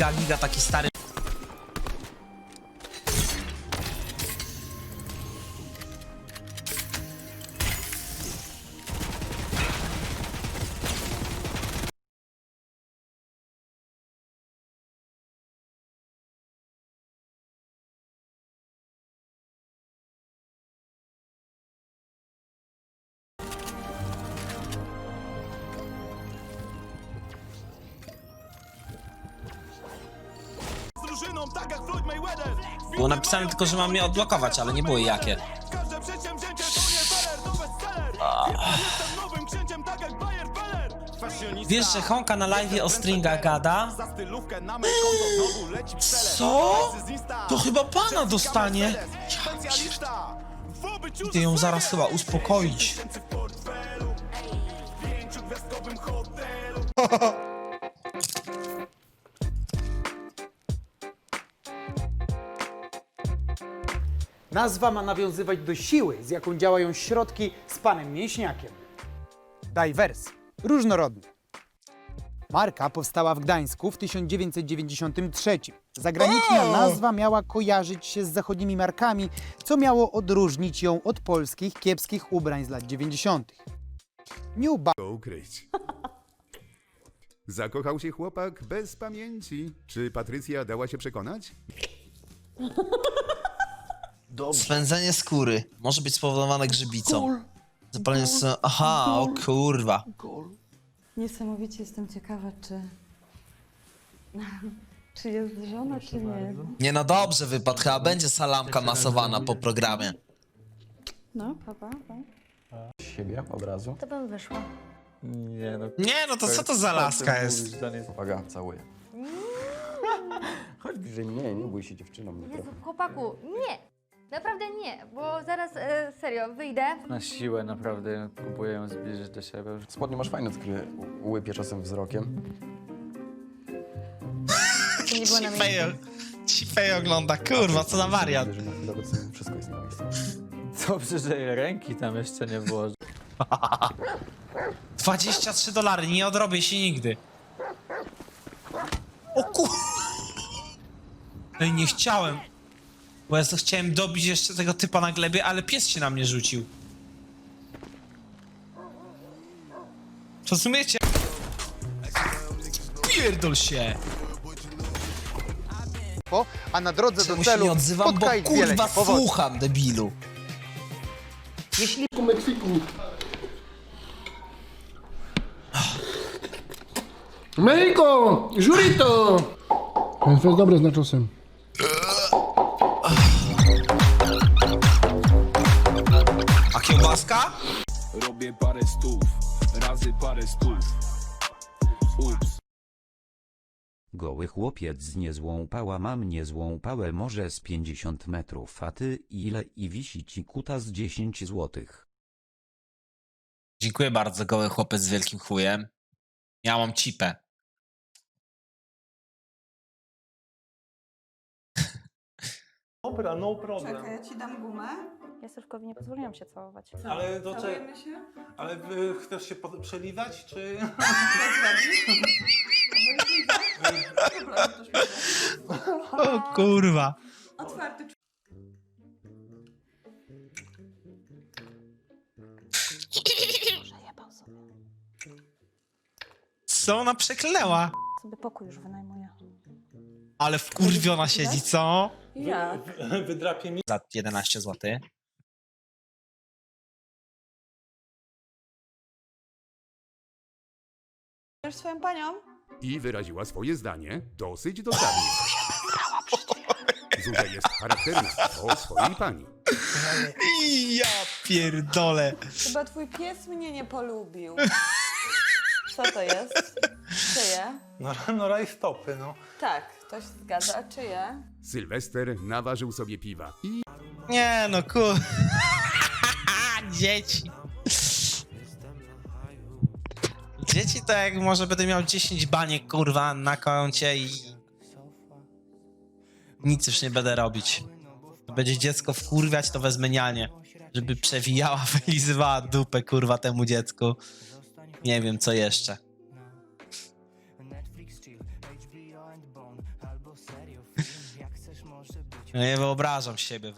giga, giga taki stary. Było napisane tylko, że mam je odblokować, ale nie było jakie. Tak Wiesz, że Honka na live o stringach gada? Co? To chyba pana dostanie. Idę ją zaraz chyba uspokoić. Nazwa ma nawiązywać do siły, z jaką działają środki z panem mięśniakiem. Diverse. Różnorodny. Marka powstała w Gdańsku w 1993. Zagraniczna nazwa miała kojarzyć się z zachodnimi markami, co miało odróżnić ją od polskich kiepskich ubrań z lat 90. New Ba- go ukryć. Zakochał się chłopak bez pamięci. Czy Patrycja dała się przekonać? Swędzenie skóry. Może być spowodowane grzybicą. Zapalenie s- Aha, o kurwa. Niesamowicie jestem ciekawa, czy. czy jest żona, czy nie. Nie no dobrze wypadł, chyba będzie salamka masowana po programie. No, papa. Pa. siebie od razu. To bym wyszła. Nie no. Nie no to co to za laska jest? Uwaga, całuję. Chodź bliżej mnie, nie bój się dziewczyną. Nie Jezu, chłopaku, nie! Naprawdę nie, bo zaraz, e, serio, wyjdę. Na siłę naprawdę próbuję ją zbliżyć do siebie. Spodnie masz fajne, które łypie czasem wzrokiem. To nie było na. Cipej, Cipej ogląda, kurwa, co za wariant. Że na chwilę obecną wszystko jest na miejscu. Dobrze, że jej ręki tam jeszcze nie włoży. 23 dolary, nie odrobię się nigdy. O kur... Ej, nie chciałem. Bo ja chciałem dobić jeszcze tego typa na glebie, ale pies się na mnie rzucił. Rozumiecie? Pierdol się! a na drodze do Czemu się celu odzywam, bo wiele kurwa słucham, debilu. Mejko! Żurito! To jest dobre z naczosem. Parę stów, razy parę stów Ups Goły chłopiec z niezłą pała mam niezłą pałę może z 50 metrów, a ty ile i wisi ci kuta z 10 złotych. Dziękuję bardzo, goły chłopiec z wielkim chujem. Ja mam cipę. Dobra, no problem. Czekaj, ja ci dam gumę. Ja Sylwkowi nie pozwoliłam się całować. Ale do czego? Całujemy się? Ale y, chcesz się pod- przeliwać, czy... Dobra, to już O kurwa. Otwarty Przejebał sobie. Co ona przeklęła? Sobie pokój już wynajmuję. Ale wkurwiona siedzi, co? Jak? Wydrapie mi... Za 11 zł. Wiesz swoją panią? I wyraziła swoje zdanie dosyć dosadnie. Zuzia jest charakterna o swojej pani. Ja pierdolę. Chyba twój pies mnie nie polubił. Co to jest? Czyje? No, no rajstopy, no. Tak, to się zgadza. A czyje? Sylwester naważył sobie piwa i Nie no kur... Dzieci. Dzieci to jak może będę miał 10 baniek kurwa na koncie i... Nic już nie będę robić. Będzie dziecko wkurwiać, to wezmę nianię. Żeby przewijała, wylizywała dupę kurwa temu dziecku. Nie wiem co jeszcze. Ja nie wyobrażam siebie